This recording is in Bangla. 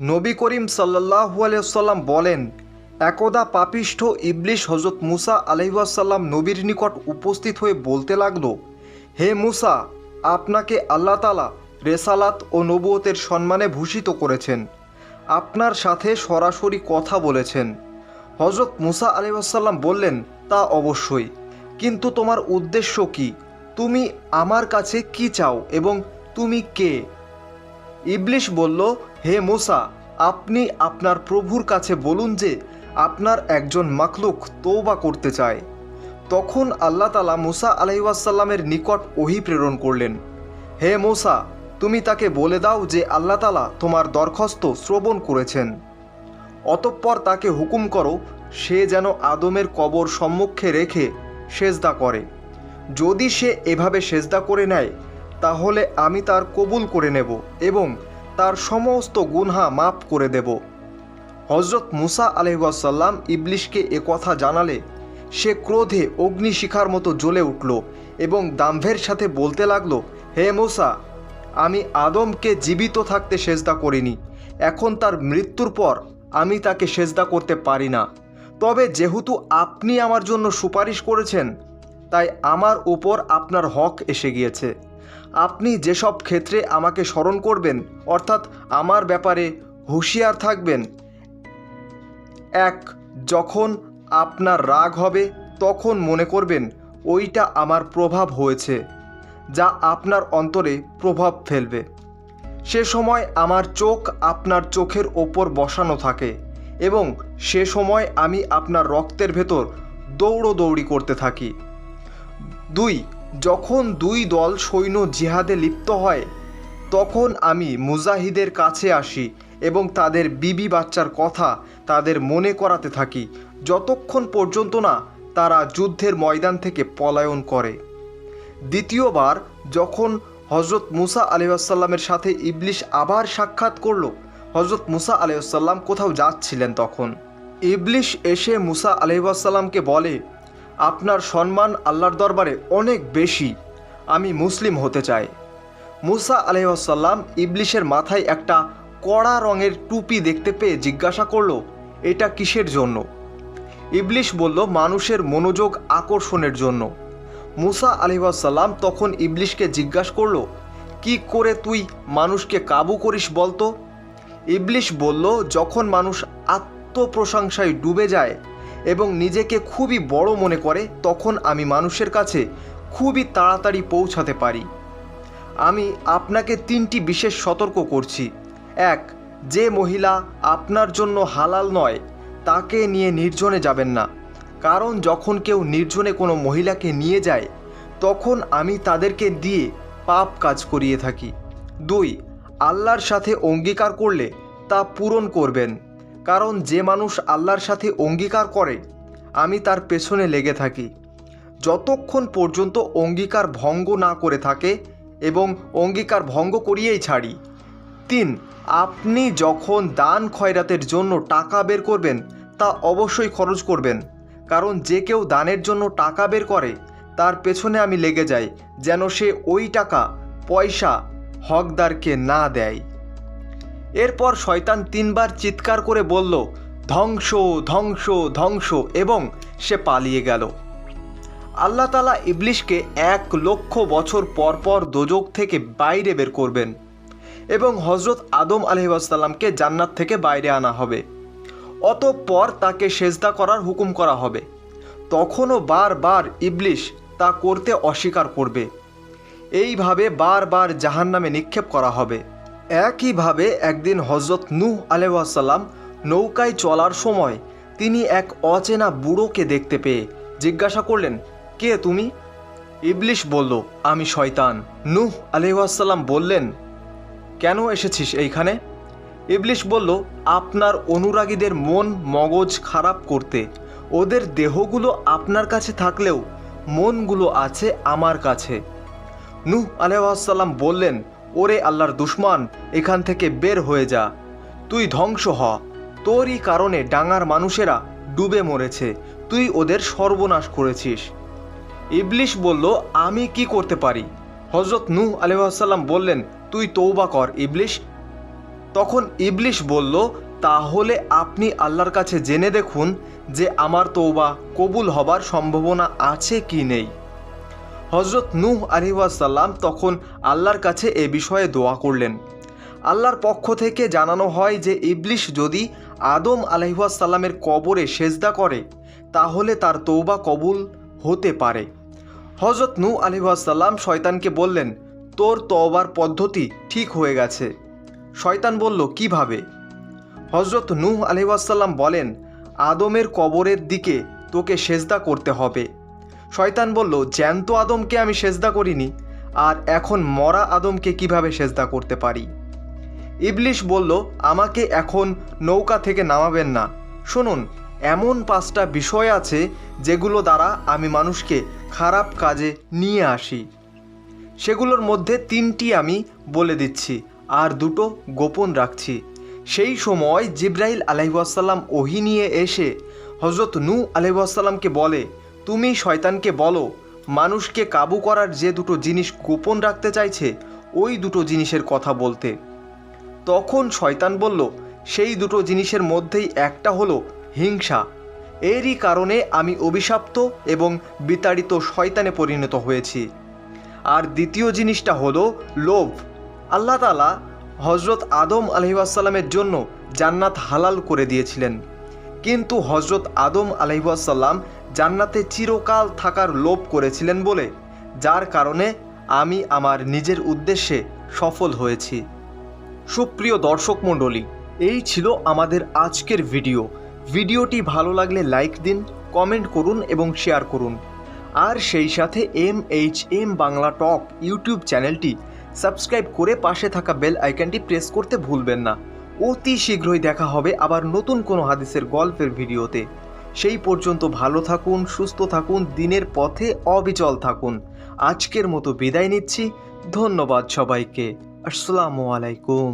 নবী করিম সাল্লাহু আলিয়াল্লাম বলেন, একদা পাপিষ্ঠ ইবলিশ হজরত মুসা আলহিউসাল্লাম নবীর নিকট উপস্থিত হয়ে বলতে লাগল, হে মুসা, আপনাকে আল্লাহ তালা রেসালাত ও নবুয়তের সম্মানে ভূষিত করেছেন। আপনার সাথে সরাসরি কথা বলেছেন। হজরত মুসা আলিউসাল্লাম বললেন, তা অবশ্যই। কিন্তু তোমার উদ্দেশ্য কি? তুমি আমার কাছে কি চাও এবং তুমি কে? ইবলিশ বলল, হে মুসা, আপনি আপনার প্রভুর কাছে বলুন যে, আপনার একজন মাকলুক তৌবা করতে চায়। তখন আল্লাহ তালা মুসা আলহিউসাল্লামের নিকট ওহি প্রেরণ করলেন। হে মোসা, তুমি তাকে বলে দাও যে, আল্লাহ তালা তোমার দরখাস্ত শ্রবণ করেছেন। অতঃপর তাকে হুকুম করো, সে যেন আদমের কবর সম্মুখে রেখে সেজদা করে। যদি সে এভাবে সেজদা করে নেয় তাহলে আমি তার কবুল করে নেব এবং তার সমস্ত গুনহা মাফ করে দেব। হজরত মুসা আলহাসাল্লাম ইবলিশকে কথা জানালে, সে ক্রোধে অগ্নিশিখার মতো জ্বলে উঠল এবং দাম্ভের সাথে বলতে লাগল, হে মুসা, আমি আদমকে জীবিত থাকতে সেজদা করিনি। এখন তার মৃত্যুর পর আমি তাকে সেজদা করতে পারি না। তবে যেহেতু আপনি আমার জন্য সুপারিশ করেছেন, তাই আমার উপর আপনার হক এসে গিয়েছে। আপনি যেসব ক্ষেত্রে আমাকে স্মরণ করবেন, অর্থাৎ আমার ব্যাপারে হুঁশিয়ার থাকবেন। এক, যখন আপনার রাগ হবে, তখন মনে করবেন, ওইটা আমার প্রভাব হয়েছে, যা আপনার অন্তরে প্রভাব ফেলবে। সে সময় আমার চোখ আপনার চোখের ওপর বসানো থাকে এবং সে সময় আমি আপনার রক্তের ভেতর দৌড়োদৌড়ি করতে থাকি। দুই যখন দুই দল সৈন্য জিহাদে লিপ্ত হয়, তখন আমি মুজাহিদের কাছে আসি এবং তাদের বিবি বাচ্চার কথা তাদের মনে করাতে থাকি। যতক্ষণ পর্যন্ত না তারা যুদ্ধের ময়দান থেকে পলায়ন করে। দ্বিতীয়বার যখন হজরত মুসা আলিয়াসাল্লামের সাথে ইবলিশ আবার সাক্ষাৎ করল হজরত মুসা আলিয়াসাল্লাম কোথাও যাচ্ছিলেন তখন। ইবলিশ এসে মুসা আলিহাসাল্লামকে বলে আপনার সম্মান আল্লাহর দরবারে অনেক বেশি। আমি মুসলিম হতে চাই। মুসা আলহাসাল্লাম ইবলিশের মাথায় একটা কড়া রঙের টুপি দেখতে পেয়ে জিজ্ঞাসা করল, এটা কিসের জন্য? ইবলিশ বলল, মানুষের মনোযোগ আকর্ষণের জন্য। মুসা আলহিসাল্লাম তখন ইবলিশকে জিজ্ঞাসা করল, কি করে তুই মানুষকে কাবু করিস বলতো? ইবলিশ বলল, যখন মানুষ আত্মপ্রশংসায় ডুবে যায় এবং নিজেকে খুবই বড় মনে করে তখন আমি মানুষের কাছে খুবই তাড়াতাড়ি পৌঁছাতে পারি। আমি আপনাকে তিনটি বিশেষ সতর্ক করছি। এক, যে মহিলা আপনার জন্য হালাল নয়, তাকে নিয়ে নির্জনে যাবেন না। কারণ যখন কেউ নির্জনে কোনো মহিলাকে নিয়ে যায়, তখন আমি তাদেরকে দিয়ে পাপ কাজ করিয়ে থাকি। দুই, আল্লাহর সাথে অঙ্গীকার করলে তা পূরণ করবেন। কারণ যে মানুষ আল্লাহর সাথে অঙ্গীকার করে, আমি তার পেছনে লেগে থাকি। যতক্ষণ পর্যন্ত অঙ্গীকার ভঙ্গ না করে থাকে এবং অঙ্গীকার ভঙ্গ করিয়েই ছাড়ি। তিন, আপনি যখন দান খয়রাতের জন্য টাকা বের করবেন, তা অবশ্যই খরচ করবেন। কারণ যে কেউ দানের জন্য টাকা বের করে, তার পেছনে আমি লেগে যাই, যেন সে ওই টাকা, পয়সা, হকদারকে না দেয়। এরপর শয়তান তিনবার চিৎকার করে বলল, ধ্বংস ধ্বংস ধ্বংস, এবং সে পালিয়ে গেল। আল্লাহ তালা ইবলিশকে এক লক্ষ বছর পর পর দোজক থেকে বাইরে বের করবেন এবং হজরত আদম আলহিবাসাল্লামকে জান্নাত থেকে বাইরে আনা হবে। অতঃপর তাকে সেজদা করার হুকুম করা হবে। তখনও বারবার ইবলিশ তা করতে অস্বীকার করবে। এইভাবে বারবার জাহান নামে নিক্ষেপ করা হবে। একইভাবে একদিন হজরত নূহ আলহাসাল্লাম নৌকায় চলার সময় তিনি এক অচেনা বুড়োকে দেখতে পেয়ে জিজ্ঞাসা করলেন, কে তুমি? ইবলিশ বলল, আমি শয়তান। নূহ আলহাসাল্লাম বললেন, কেন এসেছিস এইখানে? ইবলিশ বলল, আপনার অনুরাগীদের মন মগজ খারাপ করতে। ওদের দেহগুলো আপনার কাছে থাকলেও মনগুলো আছে আমার কাছে। নূহ আলহাসাল্লাম বললেন ওরে আল্লাহর দুশ্মন, এখান থেকে বের হয়ে যা। তুই ধ্বংস হ। তোরই কারণে ডাঙার মানুষেরা ডুবে মরেছে। তুই ওদের সর্বনাশ করেছিস। ইবলিশ বলল, আমি কি করতে পারি? হজরত নূহ আলহাসাল্লাম বললেন, তুই তৌবা কর, ইবলিশ। তখন ইবলিশ বলল, তাহলে আপনি আল্লাহর কাছে জেনে দেখুন যে আমার তৌবা কবুল হবার সম্ভাবনা আছে কি নেই। হজরত নূহ আলিহাসাল্লাম তখন আল্লাহর কাছে এ বিষয়ে দোয়া করলেন। আল্লাহর পক্ষ থেকে জানানো হয় যে, ইবলিশ যদি আদম আলহিহাসাল্লামের কবরে সেজদা করে, তাহলে তার তৌবা কবুল হতে পারে। হজরত নূ আলিহাসাল্লাম শয়তানকে বললেন, তোর তওবার পদ্ধতি ঠিক হয়ে গেছে। শয়তান বলল, কীভাবে? হজরত নূহ আলিহাসাল্লাম বলেন, আদমের কবরের দিকে তোকে সেজদা করতে হবে। শয়তান বলল, জ্যান্ত আদমকে আমি সেজদা করিনি, আর এখন মরা আদমকে কীভাবে সেজদা করতে পারি? ইবলিশ বলল, আমাকে এখন নৌকা থেকে নামাবেন না। শুনুন, এমন পাঁচটা বিষয় আছে যেগুলো দ্বারা আমি মানুষকে খারাপ কাজে নিয়ে আসি। সেগুলোর মধ্যে তিনটি আমি বলে দিচ্ছি, আর দুটো গোপন রাখছি। সেই সময় জিব্রাইল আলহিবাসাল্লাম ওহি নিয়ে এসে হজরত নূ আলহিবাসাল্লামকে বলে তুমি শয়তানকে বলো, মানুষকে কাবু করার যে দুটো জিনিস গোপন রাখতে চাইছে, ওই দুটো জিনিসের কথা বলতে। তখন শয়তান বলল, সেই দুটো জিনিসের মধ্যেই একটা হলো হিংসা। এরই কারণে আমি অভিশপ্ত এবং বিতাড়িত শয়তানে পরিণত হয়েছি। আর দ্বিতীয় জিনিসটা হলো লোভ। আল্লাহ তালা হজরত আদম আলহিবাসাল্লামের জন্য জান্নাত হালাল করে দিয়েছিলেন। কিন্তু হজরত আদম আলহিবাসাল্লাম জান্নাতে চিরকাল থাকার লোভ করেছিলেন বলে, যার কারণে আমি আমার নিজের উদ্দেশ্যে সফল হয়েছি। সুপ্রিয় দর্শক মণ্ডলী, এই ছিল আমাদের আজকের ভিডিও। ভিডিওটি ভালো লাগলে লাইক দিন, কমেন্ট করুন এবং শেয়ার করুন। আর সেই সাথে M H M Bangla talk YouTube চ্যানেলটি সাবস্ক্রাইব করে পাশে থাকা বেল আইকনটি প্রেস করতে ভুলবেন না। অতি শীঘ্রই দেখা হবে আবার নতুন কোনো হাদিসের গল্পের ভিডিওতে। সেই পর্যন্ত ভালো থাকুন, সুস্থ থাকুন, দিনের পথে অবিচল থাকুন। আজকের মতো বিদায় নিচ্ছি। ধন্যবাদ সবাইকে। আসসালামু আলাইকুম।